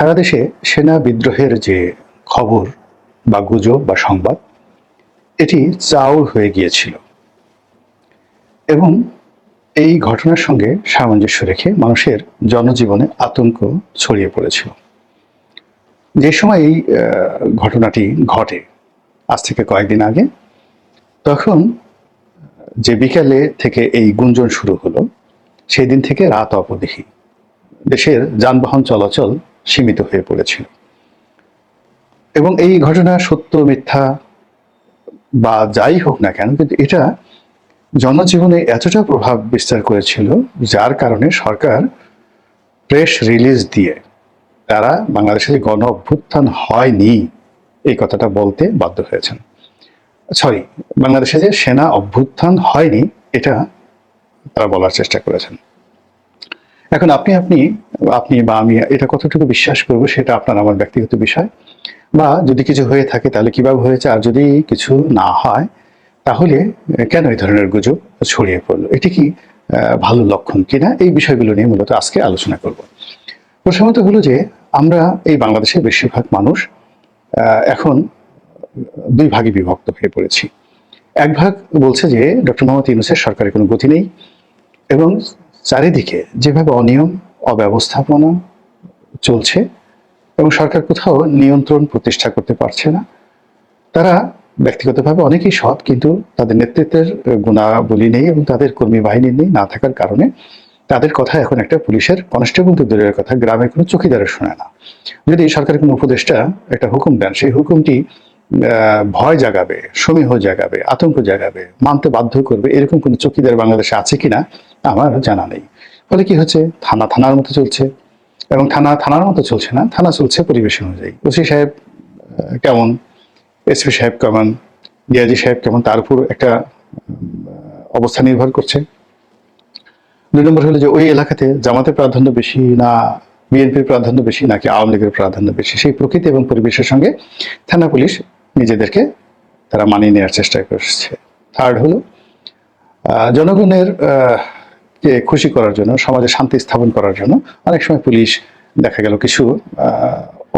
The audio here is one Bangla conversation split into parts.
সারা দেশে সেনা বিদ্রোহের যে খবর বা গুজব বা সংবাদ, এটি চাউর হয়ে গিয়েছিল। এবং এই ঘটনার সঙ্গে সামঞ্জস্য রেখে মানুষের জনজীবনে আতঙ্ক ছড়িয়ে পড়েছিল। যে সময় এই ঘটনাটি ঘটে, আজ থেকে কয়েকদিন আগে, তখন যে বিকালে থেকে এই গুঞ্জন শুরু হলো সেই দিন থেকে রাত অবধি দেশের যানবাহন চলাচল সীমিত হয়ে পড়েছিল। এবং এই ঘটনা সত্য, মিথ্যা বা যাই হোক না কেন, কিন্তু এটা জনজীবনে এতটা প্রভাব বিস্তার করেছিল যার কারণে সরকার প্রেস রিলিজ দিয়ে তারা বাংলাদেশে যে গণ অভ্যুত্থান হয়নি এই কথাটা বলতে বাধ্য হয়েছেন। সরি, বাংলাদেশে যে সেনা অভ্যুত্থান হয়নি, এটা তারা বলার চেষ্টা করেছেন। এখন আপনি আপনি আপনি বা আমি এটা কতটুকু বিশ্বাস করব সেটা আপনার আমার ব্যক্তিগত বিষয়। বা যদি কিছু হয়ে থাকে তাহলে কীভাবে হয়েছে, আর যদি কিছু না হয়, তাহলে কেন এই ধরনের গুজব ছড়িয়ে পড়ল? এটি কি ভালো লক্ষণ কিনা? এই বিষয়গুলো নিয়ে মূলত আজকে আলোচনা করব। প্রথমত হলো যে, আমরা এই বাংলাদেশের বেশিরভাগ মানুষ এখন দুই ভাগে বিভক্ত হয়ে পড়েছি। এক ভাগ বলছে যে, ডক্টর মোহাম্মদ ইউনুসের সরকারের কোনো গতি নেই এবং চারিদিকে যেভাবে অনিয়ম, অব্যবস্থাপনা চলছে এবং সরকার কোথাও নিয়ন্ত্রণ প্রতিষ্ঠা করতে পারছে না, তারা ব্যক্তিগতভাবে অনেকেই সৎ, কিন্তু তাদের নেতৃত্বের গুণাবলী নেই এবং তাদের কর্মী বাহিনী নেই, না থাকার কারণে তাদের কথা এখন একটা পুলিশের কনস্টেবল তো দূরের কথা, গ্রামে কোনো চকিদারের শোনে না। যদি সরকারের কোনো উপদেষ্টা একটা হুকুম দেন, সেই হুকুমটি ভয় জাগাবে, সমীহ জাগাবে, আতঙ্ক জাগাবে, মানতে বাধ্য করবে, এরকম কোনো চকিদার বাংলাদেশে আছে কিনা আমার জানা নেই। ফলে কি হচ্ছে? থানা থানার মতো চলছে এবং থানা থানার মতো চলছে না, থানা চলছে পরিবেশ অনুযায়ী। ওসি সাহেব কেমন? এসপি সাহেব কেমন? ডিআইজি সাহেব কেমন? তার উপর একটা অবস্থা নির্ভর করছে। দুই নম্বর হলো যে ওই এলাকাতে জামাতের প্রাধান্য বেশি না বিএনপির প্রাধান্য বেশি নাকি আওয়ামী লীগের প্রাধান্য বেশি? সেই প্রকৃতি এবং পরিবেশের সঙ্গে থানা পুলিশ নিজেদেরকে তারা মানিয়ে নেওয়ার চেষ্টা করছে। থার্ড হলো জনগণের কে খুশি করার জন্য, সমাজে শান্তি স্থাপন করার জন্য অনেক সময় পুলিশ দেখা গেল কিছু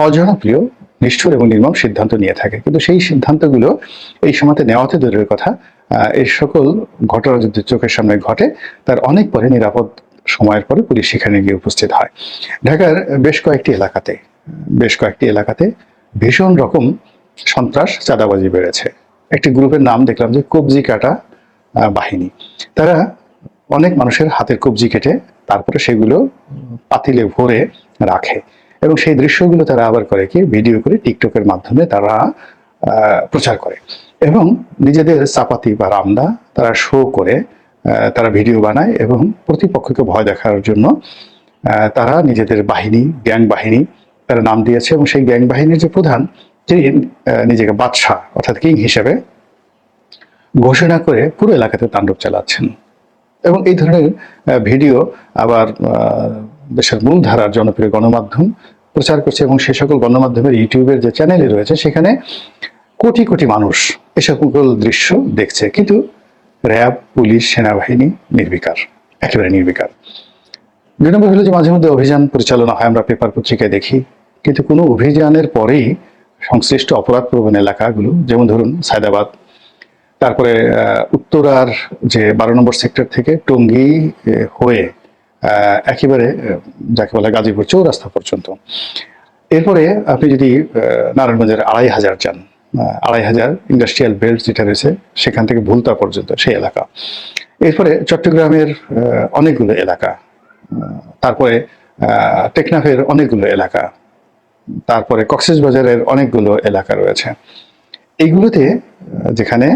অজনপ্রিয়, নিষ্ঠুর এবং নির্মম সিদ্ধান্ত নিয়ে থাকে। কিন্তু সেই সিদ্ধান্তগুলো এই সময়তে নেওয়াতে দূরের কথা এই সকল ঘটনা যদি চোখের সামনে ঘটে, তার অনেক পরে নিরাপদ সময়ের পরে পুলিশ সেখানে গিয়ে উপস্থিত হয়। ঢাকার বেশ কয়েকটি এলাকাতে, বেশ কয়েকটি এলাকাতে ভীষণ রকম সন্ত্রাস, চাঁদাবাজি বেড়েছে। একটি গ্রুপের নাম দেখলাম যে কবজি কাটা বাহিনী। তারা অনেক মানুষের হাতের কবজি কেটে তারপরে সেগুলো পাতিলে ভরে রাখে এবং সেই দৃশ্যগুলো তারা আবার করে কি, ভিডিও করে টিকটকের মাধ্যমে তারা প্রচার করে এবং নিজেদের চাপাতি বা রামদা তারা শো করে তারা ভিডিও বানায় এবং প্রতিপক্ষকে ভয় দেখার জন্য তারা নিজেদের বাহিনী, গ্যাং বাহিনী, তারা নাম দিয়েছে এবং সেই গ্যাং বাহিনীর যে প্রধান তিনি নিজেকে বাদশাহ অর্থাৎ কিং হিসেবে ঘোষণা করে পুরো এলাকাতে তাণ্ডব চালাচ্ছেন। এবং এই ধরনের ভিডিও আবার দেশের মূলধারার জনপ্রিয় গণমাধ্যম প্রচার করছে এবং সে সকল গণমাধ্যমের ইউটিউবের যে চ্যানেলে রয়েছে, সেখানে কোটি কোটি মানুষ এ সকল দৃশ্য দেখছে। কিন্তু র্যাব, পুলিশ, সেনাবাহিনী নির্বিকার, একেবারে নির্বিকার। দুই নম্বর হলো যে মাঝে মধ্যে অভিযান পরিচালনা হয়, আমরা পেপার পত্রিকায় দেখি, কিন্তু কোনো অভিযানের পরেই সংশ্লিষ্ট অপরাধ প্রবণ এলাকাগুলো, যেমন ধরুন সায়দাবাদ, তারপরে উত্তরার যে বারো নম্বর সেক্টর থেকে টঙ্গী হয়ে একেবারে যাকে বলে গাজীপুর চৌরাস্তা পর্যন্ত। এরপরে আপনি যদি নারায়ণগঞ্জের আড়াই হাজার যান আড়াই হাজার ইন্ডাস্ট্রিয়াল বেল্ট যেটা রয়েছে, সেখান থেকে ভুলতা পর্যন্ত সেই এলাকা। এরপরে চট্টগ্রামের অনেকগুলো এলাকা তারপরে টেকনাফের অনেকগুলো এলাকা। তারপরে কক্সবাজারের অনেকগুলো এলাকা রয়েছে। এইগুলোতে যেখানে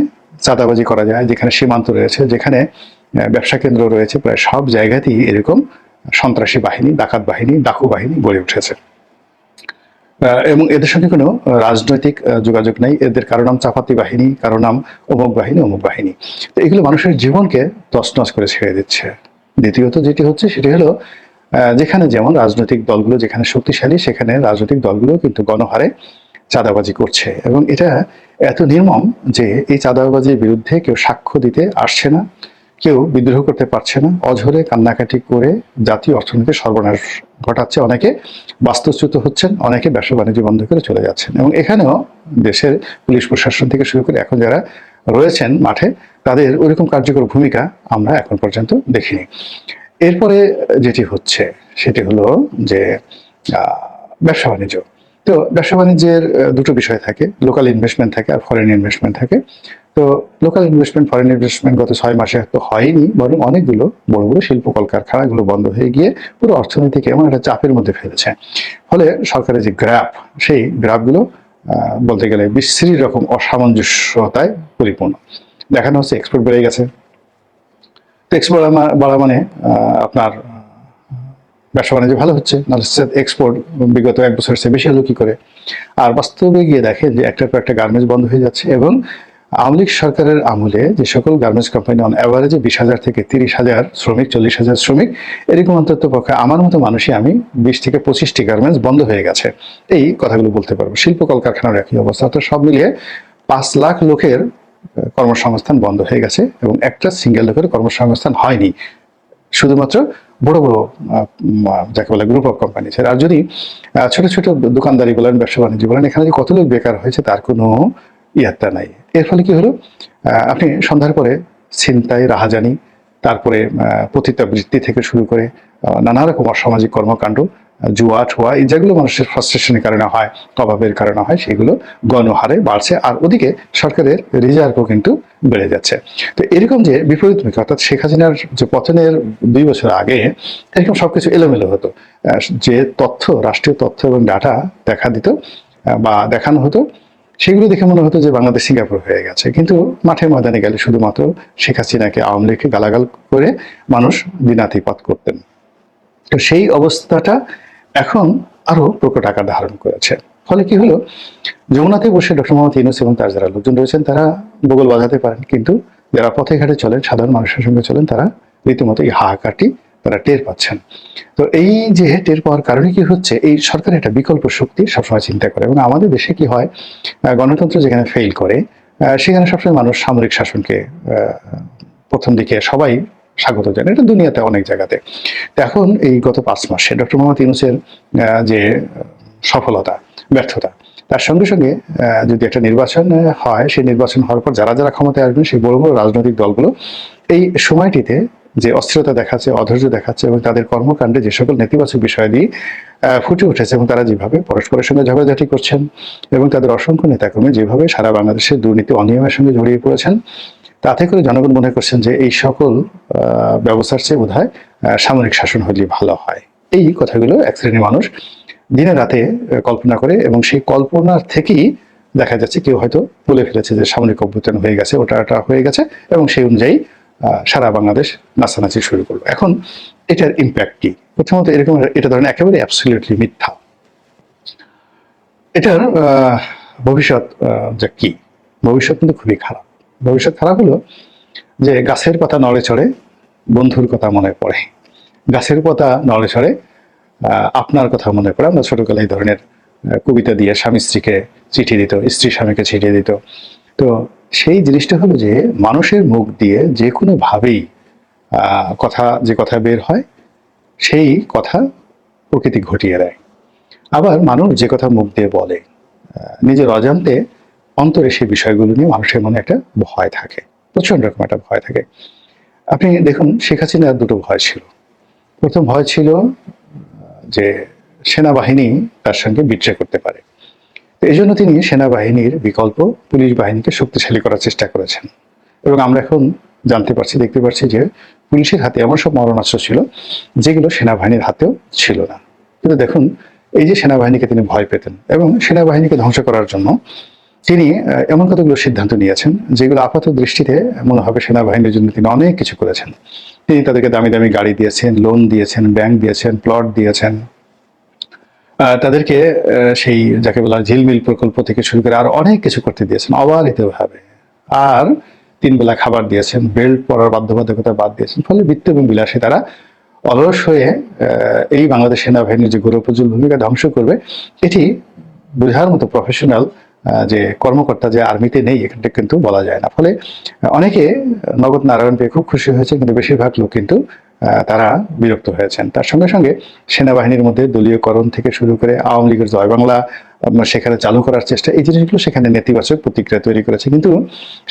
চাঁদাবাজি করা যায়, যেখানে সীমান্ত রয়েছে, যেখানে ব্যবসা কেন্দ্র রয়েছে, প্রায় সব জায়গাতেই এরকম সন্ত্রাসী বাহিনী, ডাকাত বাহিনী, ডাকু বাহিনী গড়ে উঠেছে। এবং এদের সঙ্গে কোনো রাজনৈতিক যোগাযোগ নেই। এদের কারও নাম চাপাতি বাহিনী, কারও নাম অমুক বাহিনী অমুক বাহিনী। তো এগুলো মানুষের জীবনকে তছনছ করে ছেড়ে দিচ্ছে। দ্বিতীয়ত যেটি হচ্ছে, সেটি হলো যেখানে যেমন রাজনৈতিক দলগুলো যেখানে শক্তিশালী, সেখানে রাজনৈতিক দলগুলো কিন্তু গণহারে চাঁদাবাজি করছে। এবং এটা এত নির্মম যে এই চাঁদাবাজির বিরুদ্ধে কেউ সাক্ষ্য দিতে আসছে না, কেউ বিদ্রোহ করতে পারছে না, অঝরে কান্নাকাটি করে জাতীয় অর্থনীতির সর্বনাশ ঘটাচ্ছে অনেকে, বাস্তুচ্যুত হচ্ছেন, অনেকে ব্যবসা বাণিজ্য বন্ধ করে চলে যাচ্ছেন। এবং এখানেও দেশের পুলিশ প্রশাসন থেকে শুরু করে এখন যারা রয়েছেন মাঠে, তাদের ওইরকম কার্যকর ভূমিকা আমরা এখন পর্যন্ত দেখিনি। এরপরে যেটি হচ্ছে, সেটি হলো যে ব্যবসা বাণিজ্য। তো ব্যবসা বাণিজ্যের দুটো বিষয় থাকে। লোকাল ইনভেস্টমেন্ট থাকে আর ফরেন ইনভেস্টমেন্ট থাকে। তো লোকাল ইনভেস্টমেন্ট ফরেন ইনভেস্টমেন্ট গত ছয় মাসে তো হয়নি, বরং অনেকগুলো বড় বড় শিল্প কলকারখানাগুলো বন্ধ হয়ে গিয়ে পুরো অর্থনীতিকে এমন একটা চাপের মধ্যে ফেলেছে। ফলে সরকারের যে গ্রাফ সেই গ্রাফগুলো বলতে গেলে বিশ্রী রকম অসামঞ্জস্যতায় পরিপূর্ণ। দেখানো হচ্ছে এক্সপোর্ট বেড়ে গেছে। এক্সপোর্ট বাড়া মানে আপনার ব্যবসা বাণিজ্য ভালো হচ্ছে, নাহলে এক্সপোর্ট বিগত এক বছরের চেয়ে বেশি হলো কি করে? আর বাস্তবে গিয়ে দেখেন যে একটার পর একটা গার্মেন্টস বন্ধ হয়ে যাচ্ছে এবং আওয়ামী সরকারের আমলে যে সকল গার্মেন্টস কোম্পানি অন অ্যাভারেজে বিশ হাজার থেকে তিরিশ হাজার শ্রমিক, চল্লিশ হাজার শ্রমিক, এরকম অন্তত পক্ষে আমার মতো মানুষই আমি বিশ থেকে পঁচিশটি গার্মেন্টস বন্ধ হয়ে গেছে। এই কথাগুলো বলতে পারব। শিল্প কলকারখানার একই অবস্থা। তো সব মিলিয়ে পাঁচ লাখ লোকের কর্মসংস্থান বন্ধ হয়ে গেছে এবং একটা সিঙ্গেল লোকের কর্মসংস্থান হয়নি। শুধুমাত্র বড় বড় যাকে বলে গ্রুপ অফ কোম্পানি আর যদি ছোট ছোট দোকানদারি বলেন, ব্যবসা বাণিজ্য বলেন, এখানে যে কত লোক বেকার হয়েছে তার কোনো ইয়াত্তা নাই। এর ফলে কি হলো? আপনি সন্ধ্যার পরে ছিনতাই, রাহাজানি, তারপরে পতিতাবৃত্তি থেকে শুরু করে নানা রকম অসামাজিক কর্মকাণ্ড জুয়া ঠুয়া যেগুলো মানুষের ফ্রাস্ট্রেশনের কারণে হয় অভাবের কারণে হয়, সেগুলো গণহারে বাড়ছে আর ওদিকে সরকারের রিজার্ভও কিন্তু বেড়ে যাচ্ছে। তো এরকম যে বিপরীতমুখী, অর্থাৎ শেখ হাসিনার যে পতনের দুই বছর আগে এরকম সবকিছু এলোমেলো হতো। যে তথ্য, রাষ্ট্রীয় তথ্য এবং ডাটা দেখা দিত বা দেখানো হতো, সেগুলো দেখে মনে হতো যে বাংলাদেশ সিঙ্গাপুর হয়ে গেছে। কিন্তু মাঠে ময়দানে গেলে শুধুমাত্র শেখ হাসিনাকে আওয়ামী লীগকে গালাগাল করে মানুষ দিনাতিপাত করতেন। তো সেই অবস্থাটা এখন আরও প্রকট আকার ধারণ করেছে। ফলে কি হলো? যমুনাতে বসে ডক্টর মোহাম্মদ ইউনুস এবং তার যারা লোকজন রয়েছেন, তারা বগল বাজাতে পারেন, কিন্তু যারা পথে ঘাটে চলেন, সাধারণ মানুষের সঙ্গে চলেন, তারা রীতিমতো এই হাহাকারটি তারা টের পাচ্ছেন। তো এই যে টের পাওয়ার কারণে কি হচ্ছে? এই সরকারের একটা বিকল্প শক্তি সবসময় চিন্তা করে এবং আমাদের দেশে কি হয়? গণতন্ত্র যেখানে ফেল করে সেখানে সবসময় মানুষ সামরিক শাসনকে প্রথম দিকে সবাই স্বাগত জানায় এটা দুনিয়াতে অনেক জায়গাতে। এখন এই গত পাঁচ মাসে ডক্টর মোহাম্মদ ইউনুসের যে সফলতা, ব্যর্থতা, তার সঙ্গে সঙ্গে যদি একটা নির্বাচন হয়, সেই নির্বাচন হওয়ার পর যারা যারা ক্ষমতায় আসবেন, সেই বড় বড় রাজনৈতিক দলগুলো, এই সময়টিতে যে অস্থিরতা দেখাচ্ছে, অধৈর্য দেখাচ্ছে এবং তাদের কর্মকাণ্ডে যে সকল নেতিবাচক বিষয় দিয়ে ফুটে উঠেছে এবং তারা যেভাবে পরস্পরের সঙ্গে ঝগড়াঝাটি করছেন এবং তাদের অসংখ্য নেতাকর্মী যেভাবে সারা বাংলাদেশের দুর্নীতি, অনিয়মের সঙ্গে জড়িয়ে পড়েছেন তাতে করে জনগণ মনে করছেন যে এই সকল ব্যবস্থার চেয়ে বোধ সামরিক শাসন হলে ভালো হয়। এই কথাগুলো এক শ্রেণির মানুষ দিনে রাতে কল্পনা করে এবং সেই কল্পনার থেকেই দেখা যাচ্ছে কেউ হয়তো বলে ফেলেছে যে সামরিক অভ্যুত্থান হয়ে গেছে, ওটা ওটা হয়ে গেছে এবং সেই অনুযায়ী সারা বাংলাদেশ নাচানাচি শুরু করল। এখন এটার ইম্প্যাক্ট কি? প্রথমত এরকম এটা ধরেন একেবারে অ্যাবসলিউটলি মিথ্যা। এটার ভবিষ্যৎ যে কি? ভবিষ্যৎ কিন্তু খুবই খারাপ। ভবিষ্যৎ খারাপ হলো যে গাছের পাতা নড়ে চড়ে বন্ধুর কথা মনে পড়ে। গাছের পাতা নড়ে চড়ে আপনার কথা মনে পড়ে। আমরা ছোটবেলায় এই ধরনের কবিতা দিয়ে স্বামী স্ত্রীকে চিঠি দিত স্ত্রী স্বামীকে চিঠি দিত। তো সেই জিনিসটা হলো যে মানুষের মুখ দিয়ে যে কোনো ভাবেই আহ, কথা যে কথা বের হয় সেই কথা প্রকৃতি ঘটিয়ে দেয়। আবার মানুষ যে কথা মুখ দিয়ে বলে নিজের অজান্তে অন্তরে সেই বিষয়গুলো নিয়ে মানুষের মনে একটা ভয় থাকে। প্রচণ্ড রকম একটা ভয় থাকে। আপনি দেখুন, শেখ হাসিনার দুটো ভয় ছিল। প্রথম ভয় ছিল যে সেনাবাহিনী তার সঙ্গে বিট্রে করতে পারে। এই জন্য তিনি সেনাবাহিনীর বিকল্প পুলিশ বাহিনীকে শক্তিশালী করার চেষ্টা করেছেন। এবং আমরা এখন জানতে পারছি, দেখতে পারছি যে পুলিশের হাতে এমন সব মরণাস্ত্র ছিল, যেগুলো সেনাবাহিনীর হাতেও ছিল না। কিন্তু দেখুন, এই যে সেনাবাহিনীকে তিনি ভয় পেতেন এবং সেনাবাহিনীকে ধ্বংস করার জন্য তিনি এমন কতগুলো সিদ্ধান্ত নিয়েছেন যেগুলো আপাত দৃষ্টিতে মনে হবে সেনাবাহিনীর জন্য তিনি অনেক কিছু করেছেন। তিনি তাদেরকে দামি দামি গাড়ি দিয়েছেন লোন দিয়েছেন ব্যাংক দিয়েছেন প্লট দিয়েছেন। তাদেরকে সেই যাকে বলা ঝিলমিল প্রকল্প থেকে শুরু করে আর অনেক কিছু করতে দিয়েছেন অবাধিতভাবে আর তিন বেলা খাবার দিয়েছেন বেল্ট পরার বাধ্যবাধকতা বাদ দিয়েছেন, ফলে বৃত্ত এবং বিলাসে তারা অলস হয়ে এই বাংলাদেশ সেনাবাহিনীর যে গৌরবপ্রজ্বল ভূমিকা ধ্বংস করবে, এটি বোঝার মতো প্রফেশনাল যে কর্মকর্তা যে আর্মিতে নেই, এখানটা কিন্তু বলা যায় না। ফলে অনেকে নগদ নারায়ণ পেয়ে খুব খুশি হয়েছে, কিন্তু বেশিরভাগ লোক কিন্তু তারা বিরক্ত হয়েছেন। তার সঙ্গে সঙ্গে সেনাবাহিনীর মধ্যে দলীয়করণ থেকে শুরু করে আওয়ামী লীগের জয় বাংলা সেখানে চালু করার চেষ্টা, এই জিনিসগুলো সেখানে নেতিবাচক প্রতিক্রিয়া তৈরি করেছে। কিন্তু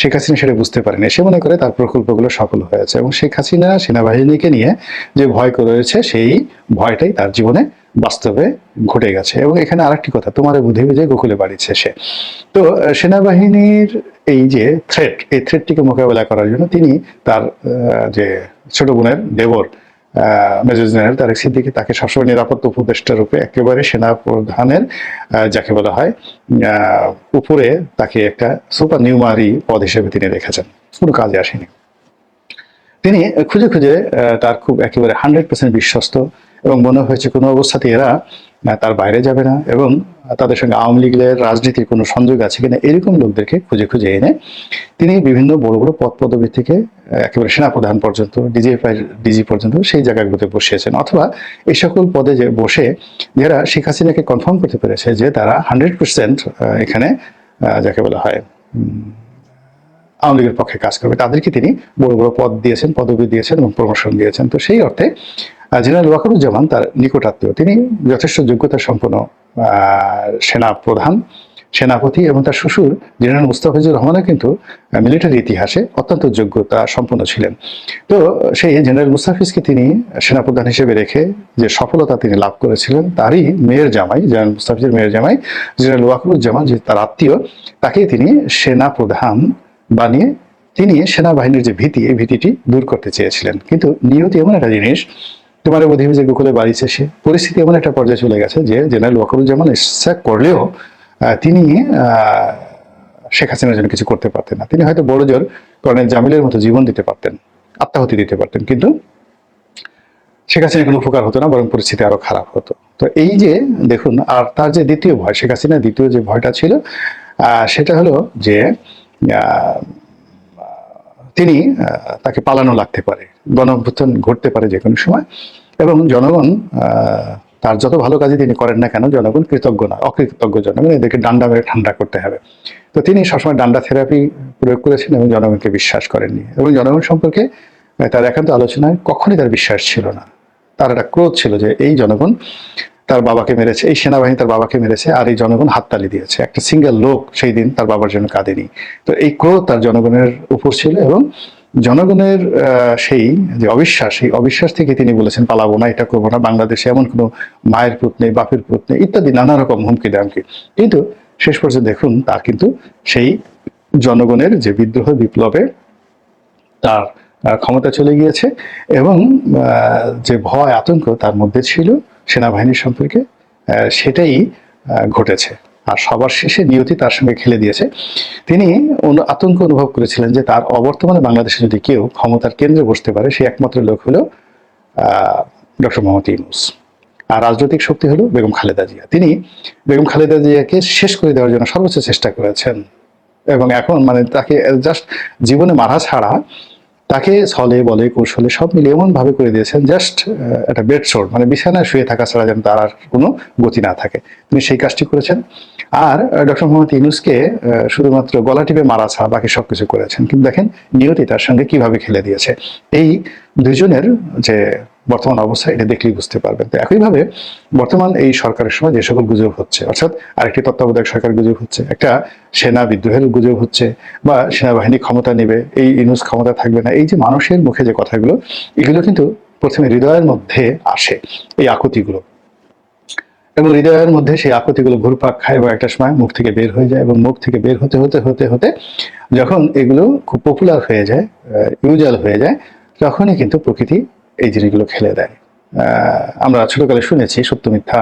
শেখ হাসিনা সেটা বুঝতে পারেনি। সে মনে করে তার প্রকল্পগুলো সফল হয়েছে এবং শেখ হাসিনা সেনাবাহিনীকে নিয়ে যে ভয় করেছে সেই ভয়টাই তার জীবনে বাস্তবে ঘটে গেছে। এবং এখানে আরেকটি কথা তোমার বুদ্ধি যে গোকুলে বাড়িছে সে তো সেনাবাহিনীর এই যে থ্রেট এই থ্রেটটিকে মোকাবেলা করার জন্য তিনি তার যে ছোট বোনের দেবর মেজর জেনারেল তারেক তাকে সবসময় নিরাপত্তা উপদেষ্টা রূপে একেবারে সেনা প্রধানের যাকে বলা হয় উপরে তাকে একটা সুপার নিউমারি পদ হিসেবে তিনি রেখেছেন। কোনো কাজে আসেনি। তিনি খুঁজে খুঁজে তার খুব একেবারে হান্ড্রেড পার্সেন্ট বিশ্বস্ত এবং মনে হয়েছে কোনো অবস্থাতে এরা তার বাইরে যাবে না এবং তাদের সঙ্গে আওয়ামী লীগের রাজনীতির কোনো সংযোগ আছে কিনা এরকম লোকদেরকে খুঁজে খুঁজে এনে তিনি বিভিন্ন বড় বড় পদ পদবি থেকে একেবারে সেনাপ্রধান পর্যন্ত ডিজিএফআই ডিজি পর্যন্ত সেই জায়গাগুলোতে বসিয়েছেন। অথবা এই সকল পদে যে বসে যারা শেখ হাসিনাকে কনফার্ম করতে পেরেছে যে তারা হান্ড্রেড পার্সেন্ট এখানে যাকে বলা হয় আওয়ামী লীগের পক্ষে কাজ করবে। তাদেরকে তিনি বড় বড় পদ দিয়েছেন, পদবি দিয়েছেন এবং প্রমোশন দিয়েছেন। তো সেই অর্থে জেনারেল ওয়াকারুজ্জামান তার নিকটাত্মীয়। তিনি যথেষ্ট যোগ্যতা সম্পন্ন সেনা প্রধান সেনাপতি এবং তার শ্বশুর জেনারেল মুস্তাফিজুর রহমানও কিন্তু মিলিটারি ইতিহাসে অত্যন্ত যোগ্যতা সম্পন্ন ছিলেন। তো সেই জেনারেল মুস্তাফিজকে তিনি সেনাপ্রধান হিসেবে রেখে যে সফলতা তিনি লাভ করেছিলেন, তারই মেয়ের জামাই, জেনারেল মুস্তাফিজের মেয়ের জামাই, জেনারেল ওয়াকারুজ্জামান, যে তার আত্মীয় তাকে তিনি সেনা প্রধান বানিয়ে তিনি সেনাবাহিনীর যে ভীতি, এই ভীতিটি দূর করতে চেয়েছিলেন। কিন্তু নিয়তি এমন একটা জিনিস তোমার যে গোকুলে বাড়ি শেষে পরিস্থিতি এমন একটা পর্যায়ে চলে গেছে যে জেনারেল ওয়াকারুজ্জামান ইচ্ছা করলেও তিনি শেখ হাসিনার জন্য কিছু করতে পারতেন না। তিনি হয়তো বড় জোর কর্নেল জামিলের মতো জীবন দিতে পারতেন, আত্মাহতি দিতে পারতেন, কিন্তু শেখ হাসিনার কোনো উপকার হতো না, বরং পরিস্থিতি আরও খারাপ হতো। তো এই যে, দেখুন, আর তার যে দ্বিতীয় ভয়, শেখ হাসিনার দ্বিতীয় যে ভয়টা ছিল সেটা হলো যে তিনি তাকে পালানো লাগতে পারে গণ অভ্যুত্থান ঘটতে পারে যে কোনো সময়। এবং জনগণ তার যত ভালো কাজই তিনি করেন না কেন, জনগণ কৃতজ্ঞ না, অকৃতজ্ঞ জনগণ, এদেরকে ডান্ডা মেরে ঠান্ডা করতে হবে। তো তিনি সবসময় ডান্ডা থেরাপি প্রয়োগ করেছেন এবং জনগণকে বিশ্বাস করেননি। এবং জনগণ সম্পর্কে তার একান্ত আলোচনায় কখনই তার বিশ্বাস ছিল না। তার একটা ক্রোধ ছিল যে এই জনগণ তার বাবাকে মেরেছে, এই সেনাবাহিনী তার বাবাকে মেরেছে আর এই জনগণ হাততালি দিয়েছে। একটা সিঙ্গেল লোক সেই দিন তার বাবার জন্য কাঁদেনি। তো এই ক্রোধ তার জনগণের উপর ছিল এবং জনগণের সেই যে অবিশ্বাস সেই অবিশ্বাস থেকে তিনি বলেছেন, পালাবো না, এটা করব না, বাংলাদেশে এমন কোনো মায়ের পুত নেই, বাপের পুত নেই, ইত্যাদি নানা রকম হুমকি দামকি। কিন্তু শেষ পর্যন্ত দেখুন, তার কিন্তু সেই জনগণের যে বিদ্রোহ বিপ্লবে তার ক্ষমতা চলে গিয়েছে এবং যে ভয়, আতঙ্ক তার মধ্যে ছিল। সেনাবাহিনীর সম্পর্কে সেটাই ঘটেছে। আর সবার শেষে নিয়তি তার সঙ্গে খেলে দিয়েছে। তিনি আতঙ্ক অনুভব করেছিলেন যে তার অবর্তমানে বাংলাদেশে যদি কেউ ক্ষমতার কেন্দ্রে বসতে পারে, সে একমাত্র লোক হলো ডক্টর মোহাম্মদ ইউনুস। আর রাজনৈতিক শক্তি হলো বেগম খালেদা জিয়া। তিনি বেগম খালেদা জিয়াকে শেষ করে দেওয়ার জন্য সর্বোচ্চ চেষ্টা করেছেন। এবং এখন মানে তাকে জাস্ট জীবনে মারা ছাড়া তাকে ছলে, বলে, কৌশলে সব মিলে এমন ভাবে করে দিয়েছেন জাস্ট একটা বেড শোর মানে বিছানায় শুয়ে থাকা ছাড়া যেন তার আর কোনো গতি না থাকে। তিনি সেই কাজটি করেছেন। আর ডক্টর মোহাম্মদ ইউনুসকে শুধুমাত্র গলা টিপে মারা ছাড়া বাকি সব কিছু করেছেন। কিন্তু দেখেন, নিয়তি তার সঙ্গে কীভাবে খেলে দিয়েছে। এই দুজনের যে বর্তমান অবস্থা এটা দেখলেই বুঝতে পারবেন। তো একইভাবে বর্তমান এই সরকারের সময় যে সকল গুজব হচ্ছে, অর্থাৎ আরেকটি তত্ত্বাবধায়ক সরকার গুজব হচ্ছে, একটা সেনা বিদ্রোহের গুজব হচ্ছে বা সেনাবাহিনী ক্ষমতা নেবে, এই ইনুস ক্ষমতা থাকবে না, এই যে মানুষের মুখে যে কথাগুলো, এগুলো কিন্তু প্রথমে হৃদয়ের মধ্যে আসে এই আকুতিগুলো। এবং হৃদয়ের মধ্যে সেই আকুতিগুলো ঘুরপাক খায় এবং একটা সময় মুখ থেকে বের হয়ে যায় এবং মুখ থেকে বের হতে হতে হতে হতে যখন এগুলো খুব পপুলার হয়ে যায় ইউজাল হয়ে যায়, তখনই কিন্তু প্রকৃতি এই জিনিসগুলো খেলে দেয় আমরা ছোটকালে শুনেছি সত্য মিথ্যা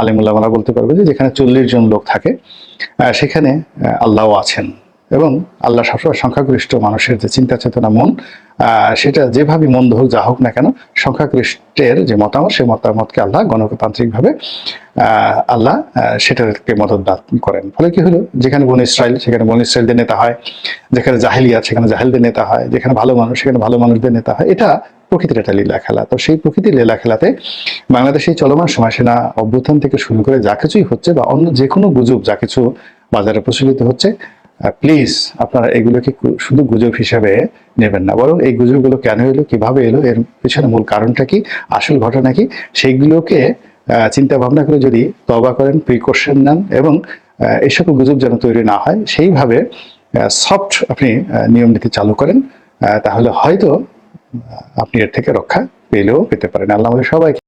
আলিমুল্লাহরা বলতে পারবে যে যেখানে চল্লিশ জন লোক থাকে সেখানে আল্লাহও আছেন। এবং আল্লাহ সবসময় সংখ্যাগরিষ্ঠ মানুষের যে চিন্তা চেতনা মন সেটা যেভাবে মন্দ হোক, যা হোক না কেন, সংখ্যাগরিষ্ঠের যে মতামত, সেই মতামতকে আল্লাহ গণতান্ত্রিকভাবে আল্লাহ সেটাকে মদত দান করেন। ফলে কি হলো? যেখানে বন ইসরায়েল সেখানে বন ইসরায়েলদের নেতা হয়। যেখানে জাহেলিয়া, সেখানে জাহেলদের নেতা হয়। যেখানে ভালো মানুষ, সেখানে ভালো মানুষদের নেতা হয়। এটা প্রকৃতির একটা লীলা খেলা তো সেই প্রকৃতির লীলা খেলাতে বাংলাদেশে চলমান সময় সেনা অভ্যুত্থান থেকে শুরু করে যা কিছুই হচ্ছে বা অন্য যে কোনো গুজব যা কিছু বাজারে প্রচলিত হচ্ছে প্লিজ আপনারা এগুলোকে শুধু গুজব হিসাবে নেবেন না, বরং এই গুজবগুলো কেন এলো, কীভাবে এলো, এর পিছনে মূল কারণটা কি, আসল ঘটনা কি, সেইগুলোকে চিন্তা ভাবনা করে যদি তবা করেন প্রিকশন নেন এবং এসব গুজব যেন তৈরি না হয়, সেইভাবে সফট আপনি নিয়ম নীতি চালু করেন তাহলে হয়তো আপনি এর থেকে রক্ষা পেলেও পেতে পারেন। আল্লাহ আমাদের সবাইকে